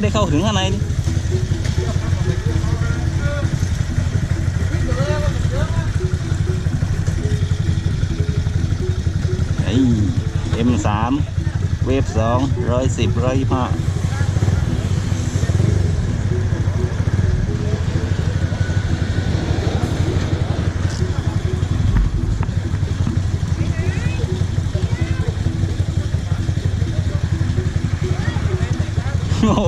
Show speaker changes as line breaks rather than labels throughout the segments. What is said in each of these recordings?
ไม่ได้เข้าถึงข้างในนี่เอ็มสามเวฟสองร้อยสิบร้อยห้า โอ้โห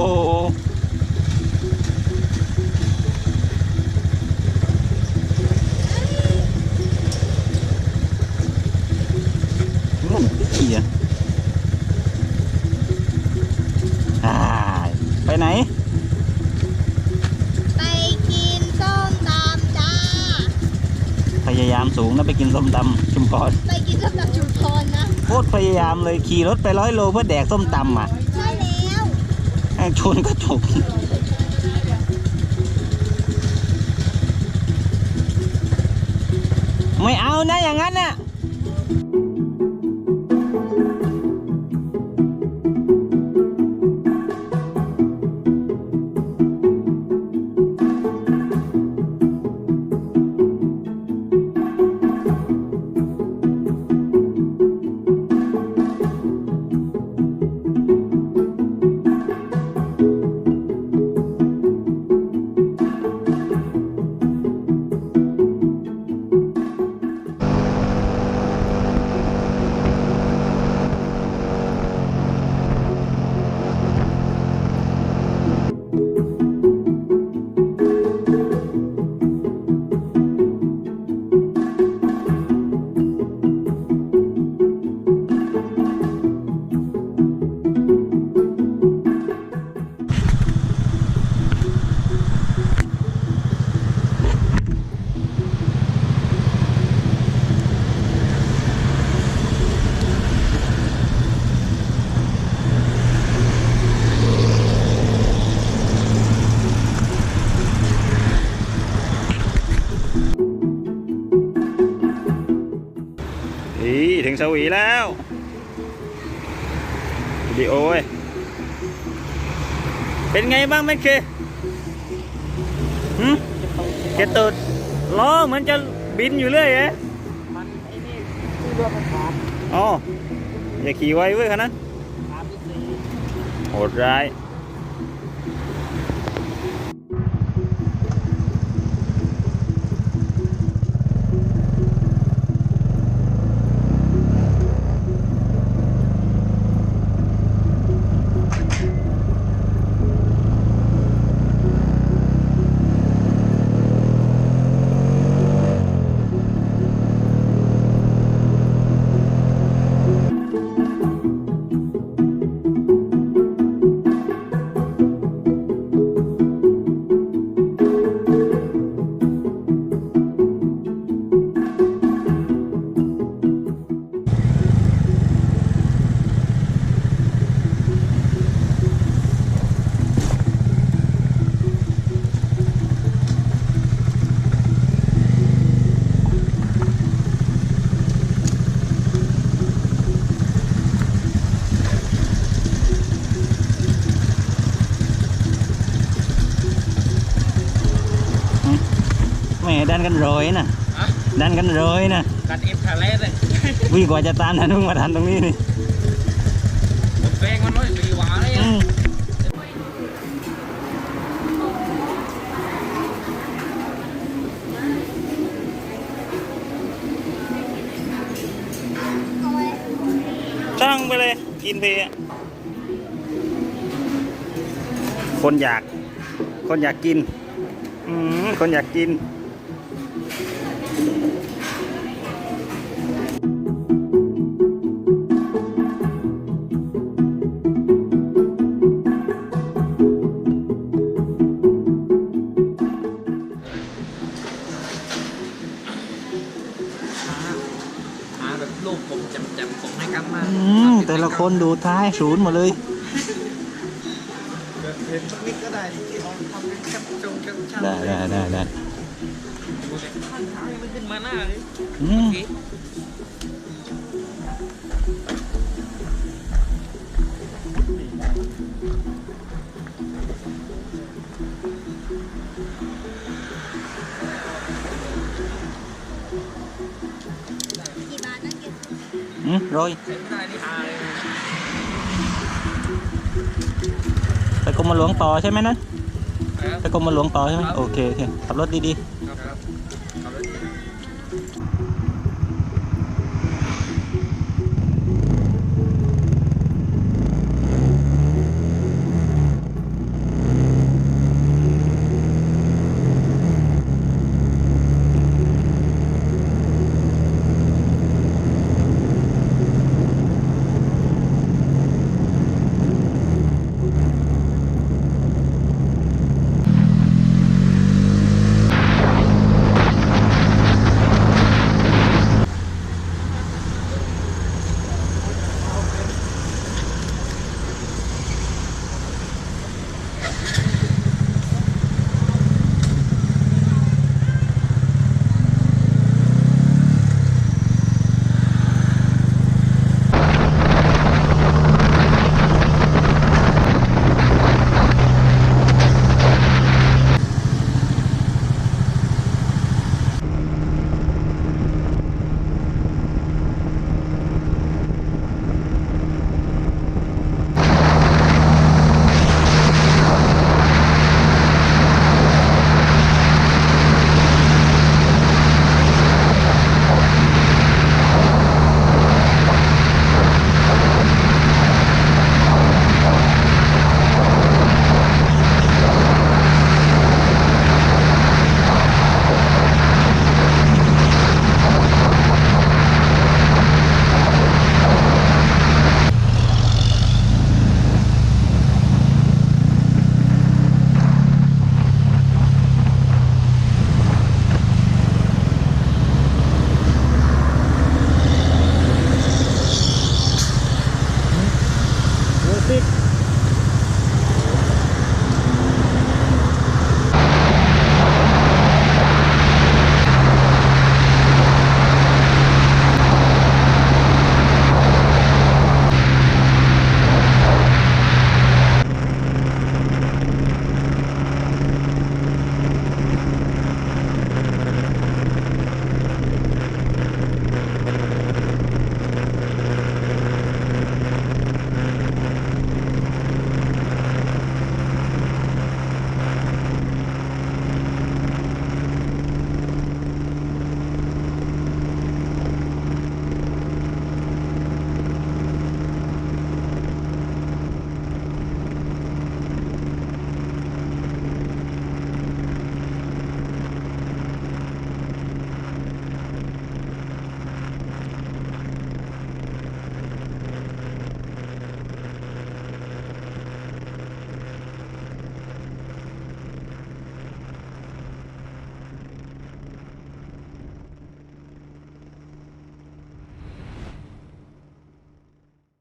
รุ่นพี่อะอ่าไปไหน
ไปกินส้มตำจ้า
พ ยายามสูงนะไปกินส้มตำชุมพร
ไปกินส้มตำชุมพรนะ
โคตรพยายามเลยขี่รถไปร้อยโลเพื่อแดกส้มตำอะ
ใช่แล้ว
แม่งชนก็จบไม่เอานะอย่างนั้นน่ะ สวีแล้ววิดีโอเว้ยเป็นไงบ้างแม่เคหืมเกระตุดล้อเหมือนจะบินอยู่เรื่อยเอ๊ะ
มันไอ้นี่ที่รวมมันขาด
อ๋ออย่าขี่ไวเว้ยคันนั้น
ขาดที่สี่
โหดร้าย แหม่ดันกันโรยนะ
อะ
ดันกันโรยนะ
กัดเอฟทะเลเลย
วิ่งกว่าจะตามทันเพิ่งมาทันตรงนี้นี่
ผมแฟงมันน้อยปีหวาเลย
อืม
เอาไว้
ช่างไปเลย กินเพอะคนอยาก คนอยากกิน อืมคนอยากกิน
ลูกผมจำจำๆส่งให้กันมา
อืมแต่ละคนดูท้ายศูนย์หมดเลย
เห็นสักนิดก็ได้ที่เอาทำเป็นแคปจงแคปชั่น
ได้ได้ได้ได้
ดูสิข้างท้ายมันขึ้นมาหน้าเลย
อืม อืมโรย
ใช้ไม่ได้นี่ฮาเลย
ไปกรมหลวงต่อใช่ไหมนั้น
นะครับ
ไปกรมหลวงต่อใช่ไหมโอเคโอเคขับรถดีๆ